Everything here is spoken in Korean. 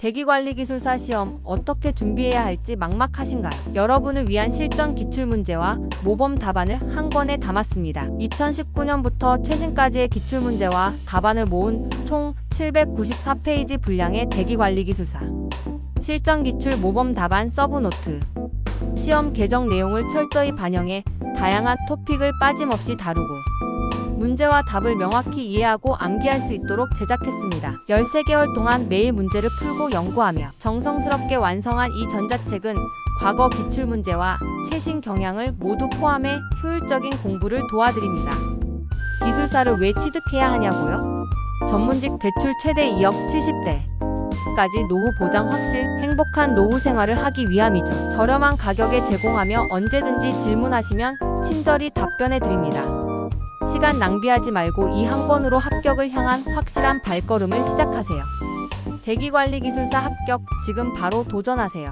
대기관리기술사 시험 어떻게 준비해야 할지 막막하신가요? 여러분을 위한 실전 기출문제와 모범 답안을 한 권에 담았습니다. 2019년부터 최신까지의 기출문제와 답안을 모은 총 794페이지 분량의 대기관리기술사 실전 기출 모범 답안 서브노트 시험 개정 내용을 철저히 반영해 다양한 토픽을 빠짐없이 다루고 문제와 답을 명확히 이해하고 암기할 수 있도록 제작했습니다. 13개월 동안 매일 문제를 풀고 연구하며 정성스럽게 완성한 이 전자책은 과거 기출문제와 최신 경향을 모두 포함해 효율적인 공부를 도와드립니다. 기술사를 왜 취득해야 하냐고요? 전문직 대출 최대 2억 70대. 까지 노후 보장 확실, 행복한 노후 생활을 하기 위함이죠. 저렴한 가격에 제공하며 언제든지 질문하시면 친절히 답변해 드립니다. 시간 낭비하지 말고 이 한 권으로 합격을 향한 확실한 발걸음을 시작하세요. 대기관리기술사 합격 지금 바로 도전하세요.